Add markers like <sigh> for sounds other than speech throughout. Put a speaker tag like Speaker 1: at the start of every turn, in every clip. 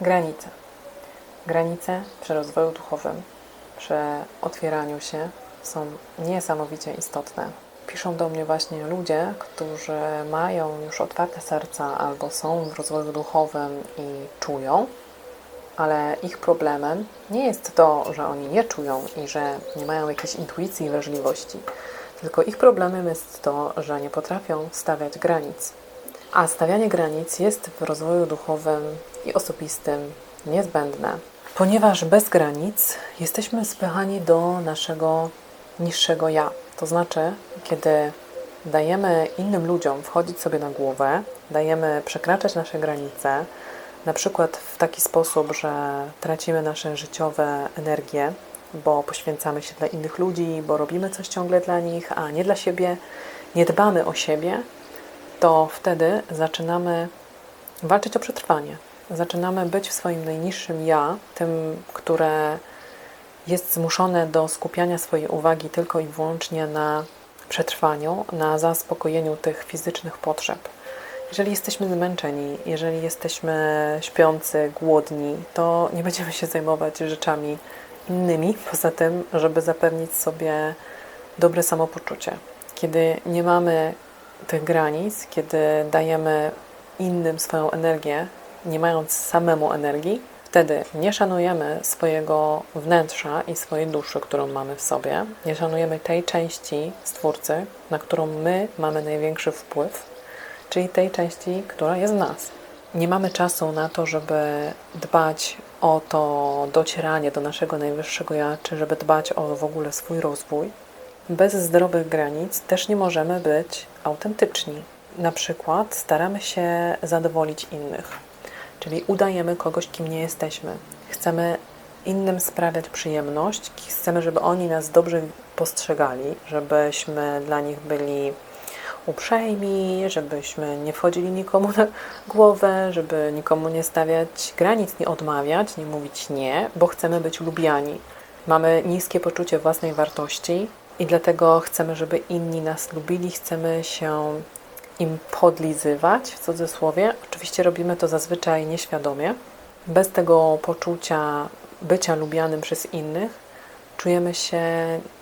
Speaker 1: Granice. Granice przy rozwoju duchowym, przy otwieraniu się są niesamowicie istotne. Piszą do mnie właśnie ludzie, którzy mają już otwarte serca albo są w rozwoju duchowym i czują, ale ich problemem nie jest to, że oni nie czują i że nie mają jakiejś intuicji i wrażliwości, tylko ich problemem jest to, że nie potrafią stawiać granic. A stawianie granic jest w rozwoju duchowym i osobistym niezbędne, ponieważ bez granic jesteśmy spychani do naszego niższego ja. To znaczy, kiedy dajemy innym ludziom wchodzić sobie na głowę, dajemy przekraczać nasze granice, na przykład w taki sposób, że tracimy nasze życiowe energie, bo poświęcamy się dla innych ludzi, bo robimy coś ciągle dla nich, a nie dla siebie, nie dbamy o siebie, to wtedy zaczynamy walczyć o przetrwanie. Zaczynamy być w swoim najniższym ja, tym, które jest zmuszone do skupiania swojej uwagi tylko i wyłącznie na przetrwaniu, na zaspokojeniu tych fizycznych potrzeb. Jeżeli jesteśmy zmęczeni, jeżeli jesteśmy śpiący, głodni, to nie będziemy się zajmować rzeczami innymi, poza tym, żeby zapewnić sobie dobre samopoczucie. Kiedy nie mamy tych granic, kiedy dajemy innym swoją energię, nie mając samemu energii, wtedy nie szanujemy swojego wnętrza i swojej duszy, którą mamy w sobie, nie szanujemy tej części Stwórcy, na którą my mamy największy wpływ, czyli tej części, która jest w nas. Nie mamy czasu na to, żeby dbać o to docieranie do naszego najwyższego ja, czy żeby dbać o w ogóle swój rozwój. Bez zdrowych granic też nie możemy być autentyczni. Na przykład staramy się zadowolić innych, czyli udajemy kogoś, kim nie jesteśmy. Chcemy innym sprawiać przyjemność, chcemy, żeby oni nas dobrze postrzegali, żebyśmy dla nich byli uprzejmi, żebyśmy nie wchodzili nikomu na głowę, żeby nikomu nie stawiać granic, nie odmawiać, nie mówić nie, bo chcemy być lubiani. Mamy niskie poczucie własnej wartości i dlatego chcemy, żeby inni nas lubili, chcemy się im podlizywać, w cudzysłowie. Oczywiście robimy to zazwyczaj nieświadomie. Bez tego poczucia bycia lubianym przez innych czujemy się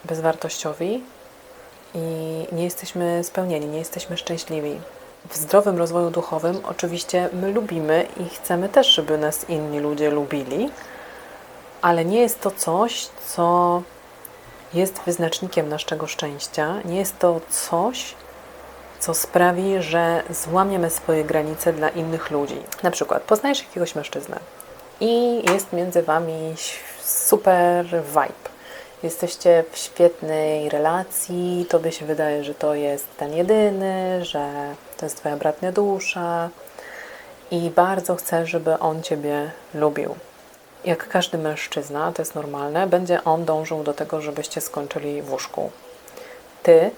Speaker 1: bezwartościowi, i nie jesteśmy spełnieni, nie jesteśmy szczęśliwi. W zdrowym rozwoju duchowym oczywiście my lubimy i chcemy też, żeby nas inni ludzie lubili, ale nie jest to coś, co jest wyznacznikiem naszego szczęścia, nie jest to coś, co sprawi, że złamiemy swoje granice dla innych ludzi. Na przykład poznajesz jakiegoś mężczyznę i jest między wami super vibe jesteście w świetnej relacji, tobie się wydaje, że to jest ten jedyny, że to jest twoja bratnia dusza i bardzo chcesz, żeby on ciebie lubił. Jak każdy mężczyzna, to jest normalne, będzie on dążył do tego, żebyście skończyli w łóżku. Ty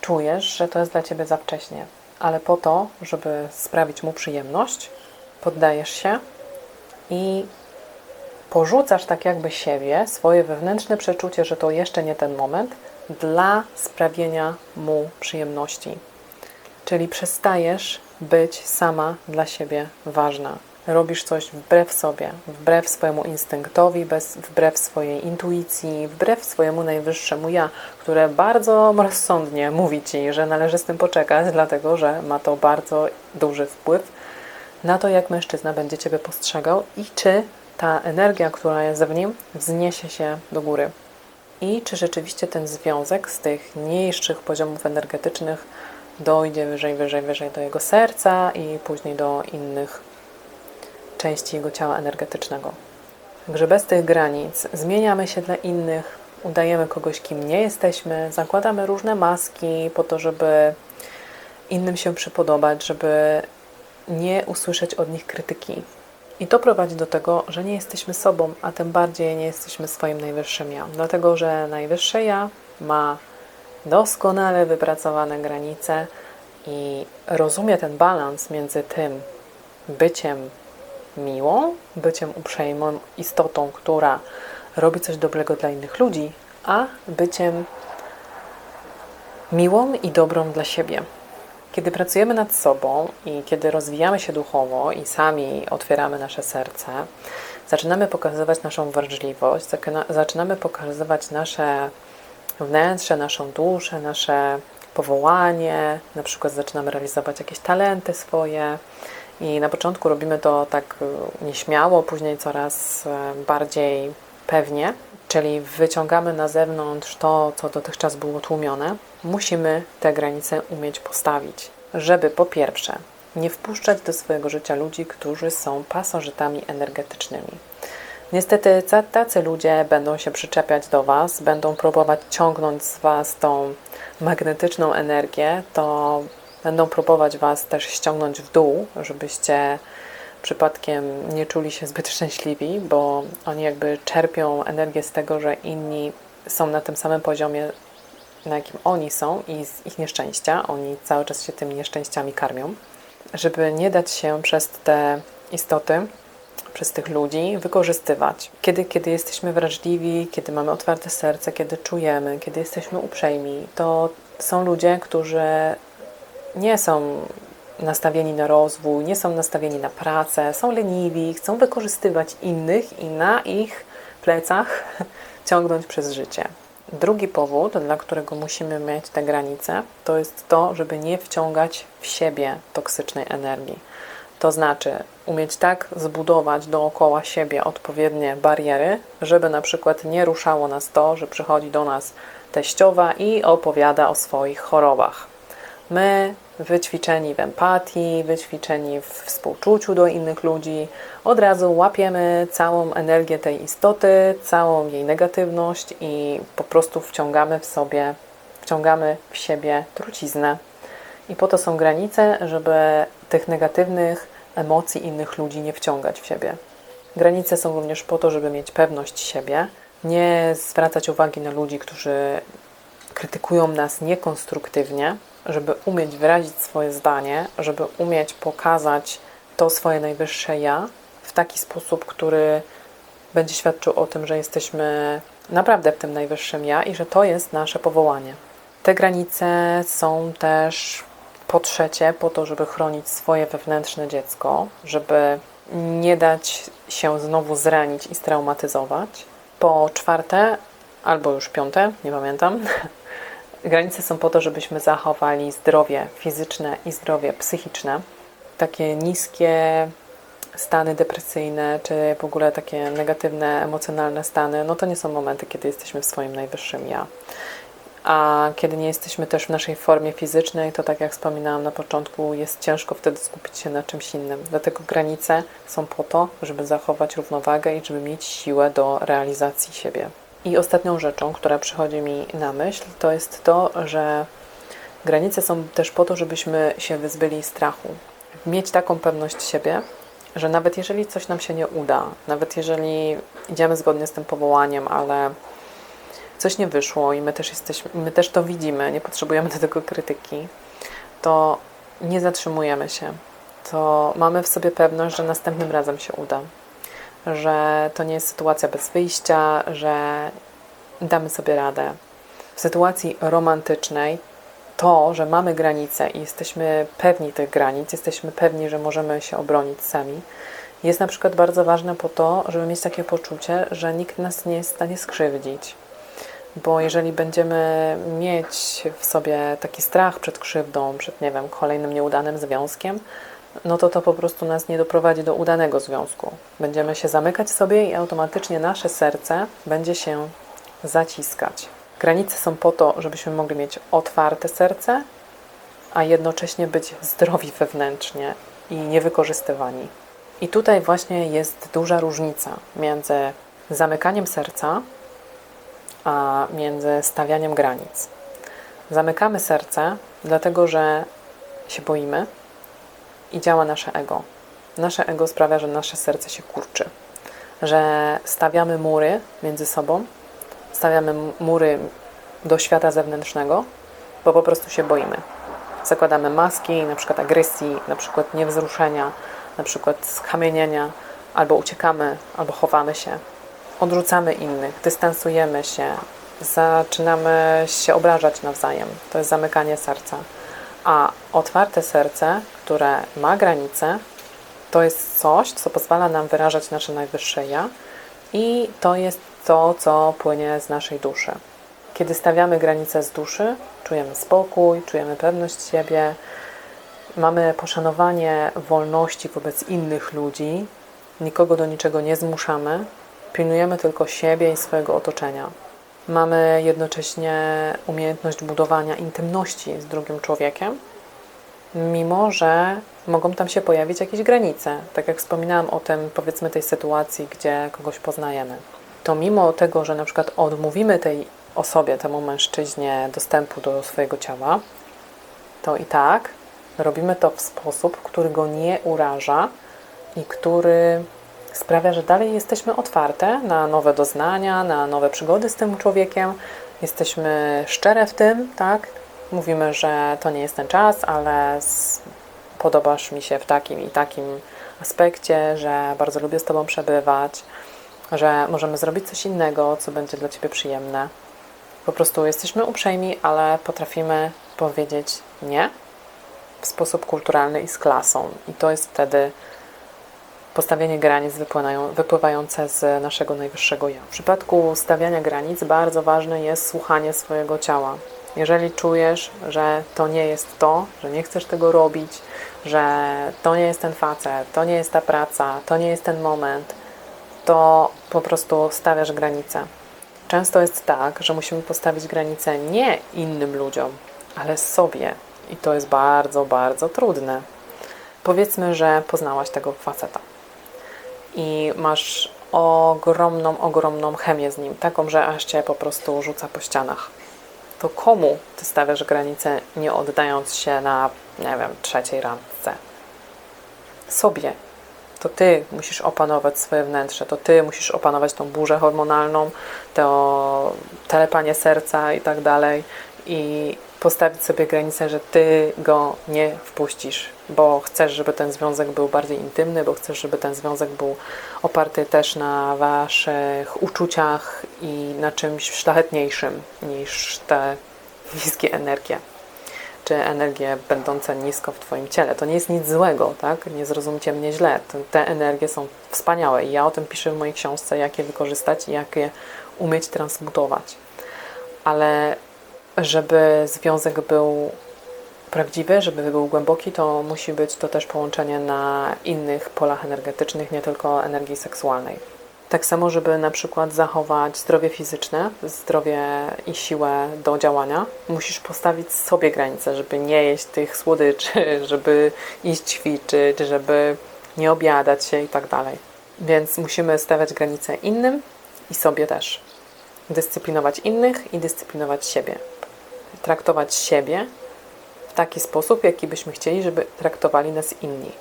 Speaker 1: czujesz, że to jest dla ciebie za wcześnie, ale po to, żeby sprawić mu przyjemność, poddajesz się i porzucasz tak jakby siebie, swoje wewnętrzne przeczucie, że to jeszcze nie ten moment, dla sprawienia mu przyjemności. Czyli przestajesz być sama dla siebie ważna. Robisz coś wbrew sobie, wbrew swojemu instynktowi, bez, wbrew swojej intuicji, wbrew swojemu najwyższemu ja, które bardzo rozsądnie mówi ci, że należy z tym poczekać, dlatego że ma to bardzo duży wpływ na to, jak mężczyzna będzie ciebie postrzegał i czy ta energia, która jest w nim, wzniesie się do góry. I czy rzeczywiście ten związek z tych niższych poziomów energetycznych dojdzie wyżej, wyżej, wyżej do jego serca i później do innych części jego ciała energetycznego. Także bez tych granic zmieniamy się dla innych, udajemy kogoś, kim nie jesteśmy, zakładamy różne maski po to, żeby innym się przypodobać, żeby nie usłyszeć od nich krytyki, i to prowadzi do tego, że nie jesteśmy sobą, a tym bardziej nie jesteśmy swoim najwyższym ja. Dlatego, że najwyższe ja ma doskonale wypracowane granice i rozumie ten balans między tym byciem miłą, byciem uprzejmą istotą, która robi coś dobrego dla innych ludzi, a byciem miłą i dobrą dla siebie. Kiedy pracujemy nad sobą i kiedy rozwijamy się duchowo i sami otwieramy nasze serce, zaczynamy pokazywać naszą wrażliwość, zaczynamy pokazywać nasze wnętrze, naszą duszę, nasze powołanie, na przykład zaczynamy realizować jakieś talenty swoje. I na początku robimy to tak e, nieśmiało, później coraz e, bardziej pewnie, czyli wyciągamy na zewnątrz to, co dotychczas było tłumione. Musimy te granice umieć postawić, żeby po pierwsze nie wpuszczać do swojego życia ludzi, którzy są pasożytami energetycznymi. Niestety tacy ludzie będą się przyczepiać do Was, będą próbować ciągnąć z Was tą magnetyczną energię, to będą próbować Was też ściągnąć w dół, żebyście przypadkiem nie czuli się zbyt szczęśliwi, bo oni jakby czerpią energię z tego, że inni są na tym samym poziomie, na jakim oni są i z ich nieszczęścia. Oni cały czas się tymi nieszczęściami karmią. Żeby nie dać się przez te istoty, przez tych ludzi wykorzystywać. Kiedy, kiedy jesteśmy wrażliwi, kiedy mamy otwarte serce, kiedy czujemy, kiedy jesteśmy uprzejmi, to są ludzie, którzy nie są nastawieni na rozwój, nie są nastawieni na pracę, są leniwi, chcą wykorzystywać innych i na ich plecach <laughs> ciągnąć przez życie. Drugi powód, dla którego musimy mieć te granice, to jest to, żeby nie wciągać w siebie toksycznej energii. To znaczy umieć tak zbudować dookoła siebie odpowiednie bariery, żeby na przykład nie ruszało nas to, że przychodzi do nas teściowa i opowiada o swoich chorobach. My, wyćwiczeni w empatii, wyćwiczeni w współczuciu do innych ludzi, od razu łapiemy całą energię tej istoty, całą jej negatywność i po prostu wciągamy w sobie, wciągamy w siebie truciznę. I po to są granice, żeby tych negatywnych emocji innych ludzi nie wciągać w siebie. Granice są również po to, żeby mieć pewność siebie, nie zwracać uwagi na ludzi, którzy krytykują nas niekonstruktywnie, żeby umieć wyrazić swoje zdanie, żeby umieć pokazać to swoje najwyższe ja w taki sposób, który będzie świadczył o tym, że jesteśmy naprawdę w tym najwyższym ja i że to jest nasze powołanie. Te granice są też po trzecie, po to, żeby chronić swoje wewnętrzne dziecko, żeby nie dać się znowu zranić i straumatyzować. Po czwarte, albo już piąte, nie pamiętam, <laughs> granice są po to, żebyśmy zachowali zdrowie fizyczne i zdrowie psychiczne. Takie niskie stany depresyjne, czy w ogóle takie negatywne, emocjonalne stany, no to nie są momenty, kiedy jesteśmy w swoim najwyższym ja. A kiedy nie jesteśmy też w naszej formie fizycznej, to tak jak wspominałam na początku, jest ciężko wtedy skupić się na czymś innym. Dlatego granice są po to, żeby zachować równowagę i żeby mieć siłę do realizacji siebie. I ostatnią rzeczą, która przychodzi mi na myśl, to jest to, że granice są też po to, żebyśmy się wyzbyli strachu. Mieć taką pewność siebie, że nawet jeżeli coś nam się nie uda, nawet jeżeli idziemy zgodnie z tym powołaniem, ale coś nie wyszło i my też, jesteśmy, my też to widzimy, nie potrzebujemy do tego krytyki, to nie zatrzymujemy się. To mamy w sobie pewność, że następnym razem się uda. Że to nie jest sytuacja bez wyjścia, że damy sobie radę. W sytuacji romantycznej to, że mamy granice i jesteśmy pewni tych granic, jesteśmy pewni, że możemy się obronić sami, jest na przykład bardzo ważne po to, żeby mieć takie poczucie, że nikt nas nie jest w stanie skrzywdzić bo jeżeli będziemy mieć w sobie taki strach przed krzywdą, przed, nie wiem, kolejnym nieudanym związkiem, no to to po prostu nas nie doprowadzi do udanego związku. Będziemy się zamykać sobie i automatycznie nasze serce będzie się zaciskać. Granice są po to, żebyśmy mogli mieć otwarte serce, a jednocześnie być zdrowi wewnętrznie i niewykorzystywani. I tutaj właśnie jest duża różnica między zamykaniem serca a między stawianiem granic. Zamykamy serce, dlatego że się boimy i działa nasze ego. Nasze ego sprawia, że nasze serce się kurczy, że stawiamy mury między sobą, stawiamy mury do świata zewnętrznego, bo po prostu się boimy. Zakładamy maski, na przykład agresji, na przykład niewzruszenia, na przykład skamienienia, albo uciekamy, albo chowamy się, odrzucamy innych, dystansujemy się, zaczynamy się obrażać nawzajem. To jest zamykanie serca. A otwarte serce, które ma granice, to jest coś, co pozwala nam wyrażać nasze najwyższe ja i to jest to, co płynie z naszej duszy. Kiedy stawiamy granice z duszy, czujemy spokój, czujemy pewność siebie, mamy poszanowanie wolności wobec innych ludzi, nikogo do niczego nie zmuszamy, pilnujemy tylko siebie i swojego otoczenia. Mamy jednocześnie umiejętność budowania intymności z drugim człowiekiem, mimo że mogą tam się pojawić jakieś granice. Tak jak wspominałam o tym, powiedzmy, tej sytuacji, gdzie kogoś poznajemy. To mimo tego, że na przykład odmówimy tej osobie, temu mężczyźnie dostępu do swojego ciała, to i tak robimy to w sposób, który go nie uraża i który sprawia, że dalej jesteśmy otwarte na nowe doznania, na nowe przygody z tym człowiekiem. Jesteśmy szczere w tym, tak? Mówimy, że to nie jest ten czas, ale podobasz mi się w takim i takim aspekcie, że bardzo lubię z Tobą przebywać, że możemy zrobić coś innego, co będzie dla Ciebie przyjemne. Po prostu jesteśmy uprzejmi, ale potrafimy powiedzieć nie w sposób kulturalny i z klasą. I to jest wtedy postawienie granic wypływające z naszego najwyższego ja. W przypadku stawiania granic bardzo ważne jest słuchanie swojego ciała. Jeżeli czujesz, że to nie jest to, że nie chcesz tego robić, że to nie jest ten facet, to nie jest ta praca, to nie jest ten moment, to po prostu stawiasz granice. Często jest tak, że musimy postawić granice nie innym ludziom, ale sobie. I to jest bardzo, bardzo trudne. Powiedzmy, że poznałaś tego faceta i masz ogromną, ogromną chemię z nim, taką, że aż cię po prostu rzuca po ścianach. To komu ty stawiasz granice, nie oddając się na, nie wiem, trzeciej randce? Sobie. To ty musisz opanować swoje wnętrze, to ty musisz opanować tą burzę hormonalną, to telepanie serca i tak dalej. I postawić sobie granicę, że ty go nie wpuścisz, bo chcesz, żeby ten związek był bardziej intymny, bo chcesz, żeby ten związek był oparty też na waszych uczuciach i na czymś szlachetniejszym niż te niskie energie czy energie będące nisko w Twoim ciele. To nie jest nic złego, tak? Nie zrozumcie mnie źle. Te energie są wspaniałe i ja o tym piszę w mojej książce, jak je wykorzystać i jak je umieć transmutować. Ale żeby związek był prawdziwy, żeby był głęboki, to musi być to też połączenie na innych polach energetycznych, nie tylko energii seksualnej. Tak samo, żeby na przykład zachować zdrowie fizyczne, zdrowie i siłę do działania, musisz postawić sobie granice, żeby nie jeść tych słodyczy, <laughs> żeby iść ćwiczyć, żeby nie obiadać się i tak dalej. Więc musimy stawiać granice innym i sobie też. Dyscyplinować innych i dyscyplinować siebie traktować siebie w taki sposób, jaki byśmy chcieli, żeby traktowali nas inni.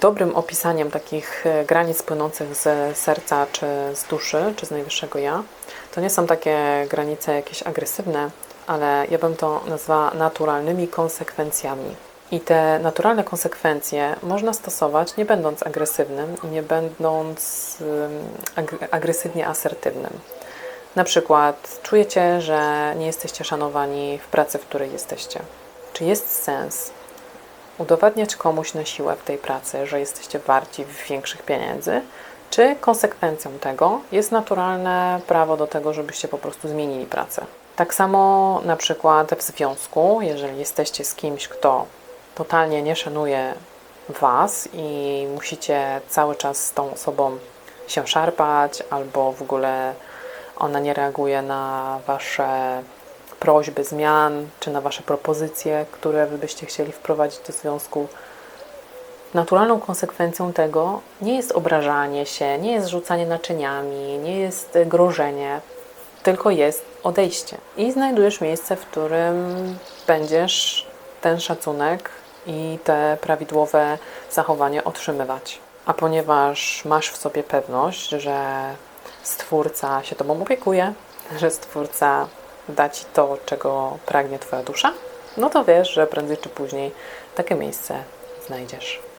Speaker 1: Dobrym opisaniem takich e, granic płynących z serca, czy z duszy, czy z najwyższego ja, to nie są takie granice jakieś agresywne, ale ja bym to nazwała naturalnymi konsekwencjami. I te naturalne konsekwencje można stosować nie będąc agresywnym i nie będąc agresywnie asertywnym. Na przykład czujecie, że nie jesteście szanowani w pracy, w której jesteście. Czy jest sens udowadniać komuś na siłę w tej pracy, że jesteście warci większych pieniędzy, czy konsekwencją tego jest naturalne prawo do tego, żebyście po prostu zmienili pracę? Tak samo na przykład w związku, jeżeli jesteście z kimś, kto totalnie nie szanuje Was i musicie cały czas z tą osobą się szarpać albo w ogóle ona nie reaguje na Wasze prośby zmian, czy na Wasze propozycje, które Wy byście chcieli wprowadzić do związku. Naturalną konsekwencją tego nie jest obrażanie się, nie jest rzucanie naczyniami, nie jest grożenie, tylko jest odejście. I znajdujesz miejsce, w którym będziesz ten szacunek i te prawidłowe zachowanie otrzymywać. A ponieważ masz w sobie pewność, że Stwórca się Tobą opiekuje, że Stwórca da Ci to, czego pragnie Twoja dusza, no to wiesz, że prędzej czy później takie miejsce znajdziesz.